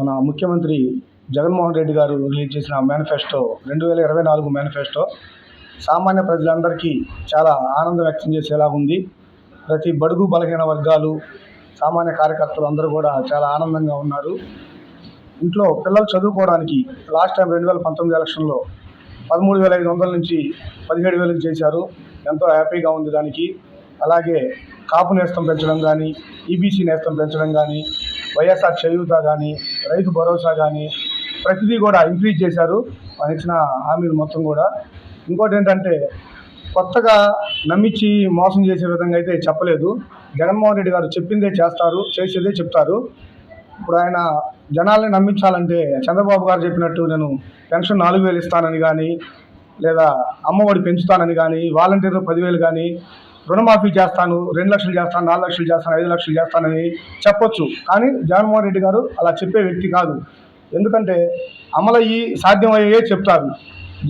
మన ముఖ్యమంత్రి జగన్మోహన్ రెడ్డి గారు రిలీజ్ చేసిన మేనిఫెస్టో రెండు వేల ఇరవై నాలుగు మేనిఫెస్టో సామాన్య ప్రజలందరికీ చాలా ఆనందం వ్యక్తం చేసేలా ఉంది. ప్రతి బడుగు బలహీన వర్గాలు సామాన్య కార్యకర్తలు అందరూ కూడా చాలా ఆనందంగా ఉన్నారు. ఇంట్లో పిల్లలు చదువుకోవడానికి లాస్ట్ టైం రెండు వేల పంతొమ్మిది ఎలక్షన్లో పదమూడు వేల ఐదు వందల నుంచి పదిహేడు వేలకు చేశారు. ఎంతో హ్యాపీగా ఉంది దానికి. అలాగే కాపు నేస్తం పెంచడం కానీ ఈబీసీ నేస్తం పెంచడం కానీ వైఎస్ఆర్ చేయూత కానీ రైతు భరోసా కానీ ప్రతిదీ కూడా ఇంక్రీజ్ చేశారు. ఆయన ఇచ్చిన హామీలు మొత్తం కూడా. ఇంకోటి ఏంటంటే కొత్తగా నమ్మించి మోసం చేసే విధంగా అయితే చెప్పలేదు. జగన్మోహన్ రెడ్డి గారు చెప్పిందే చేస్తారు చేసేదే చెప్తారు. ఇప్పుడు ఆయన జనాల్ని నమ్మించాలంటే చంద్రబాబు గారు చెప్పినట్టు నేను పెన్షన్ నాలుగు వేలు ఇస్తానని కానీ లేదా అమ్మఒడి పెంచుతానని కానీ వాలంటీర్లు పదివేలు కానీ రుణమాఫీ చేస్తాను రెండు లక్షలు చేస్తాను నాలుగు లక్షలు చేస్తాను ఐదు లక్షలు చేస్తానని చెప్పొచ్చు. కానీ జగన్మోహన్ రెడ్డి గారు అలా చెప్పే వ్యక్తి కాదు. ఎందుకంటే అమలయ్యి సాధ్యమయ్యే చెప్తారు.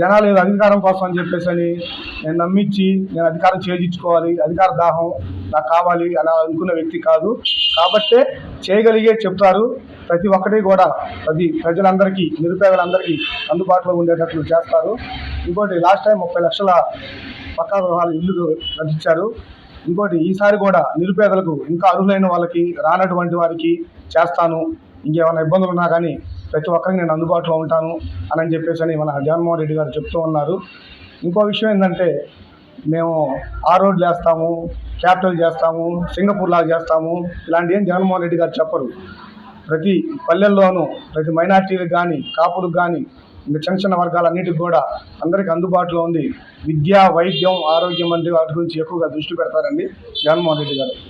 జనాలు ఏదో అధికారం కోసం అని చెప్పేసి అని నేను నమ్మించి నేను అధికారం చేజించుకోవాలి అధికార దాహం నాకు కావాలి అలా అనుకున్న వ్యక్తి కాదు. కాబట్టే చేయగలిగే చెప్తారు ప్రతి ఒక్కటి కూడా. ప్రతి ప్రజలందరికీ నిరుపేదలందరికీ అందుబాటులో ఉండేటట్లు చేస్తారు. ఇంకోటి లాస్ట్ టైం ముప్పై లక్షల పక్కా గృహాలు ఇల్లు రచించారు ఇంకోటి ఈసారి కూడా నిరుపేదలకు ఇంకా అర్హులైన వాళ్ళకి రానటువంటి వారికి చేస్తాను. ఇంకేమైనా ఇబ్బందులు ఉన్నా కానీ ప్రతి ఒక్కరికి నేను అందుబాటులో ఉంటాను అని చెప్పేసి అని మన జగన్మోహన్ రెడ్డి గారు చెప్తూ ఉన్నారు. ఇంకో విషయం ఏంటంటే మేము ఆ రోడ్లు వేస్తాము క్యాపిటల్ చేస్తాము సింగపూర్ లాగా చేస్తాము. ఇలాంటి ఏం జగన్మోహన్ రెడ్డి గారు చెప్పరు. ప్రతి పల్లెల్లోనూ ప్రతి మైనార్టీలకు కానీ కాపులకు కానీ చిన్న చిన్న వర్గాలన్నిటికి కూడా అందరికి అందుబాటులో ఉంది. విద్య వైద్యం ఆరోగ్యం వంటి వాటి గురించి ఎక్కువగా దృష్టి పెడతారండి జగన్మోహన్ రెడ్డి గారు.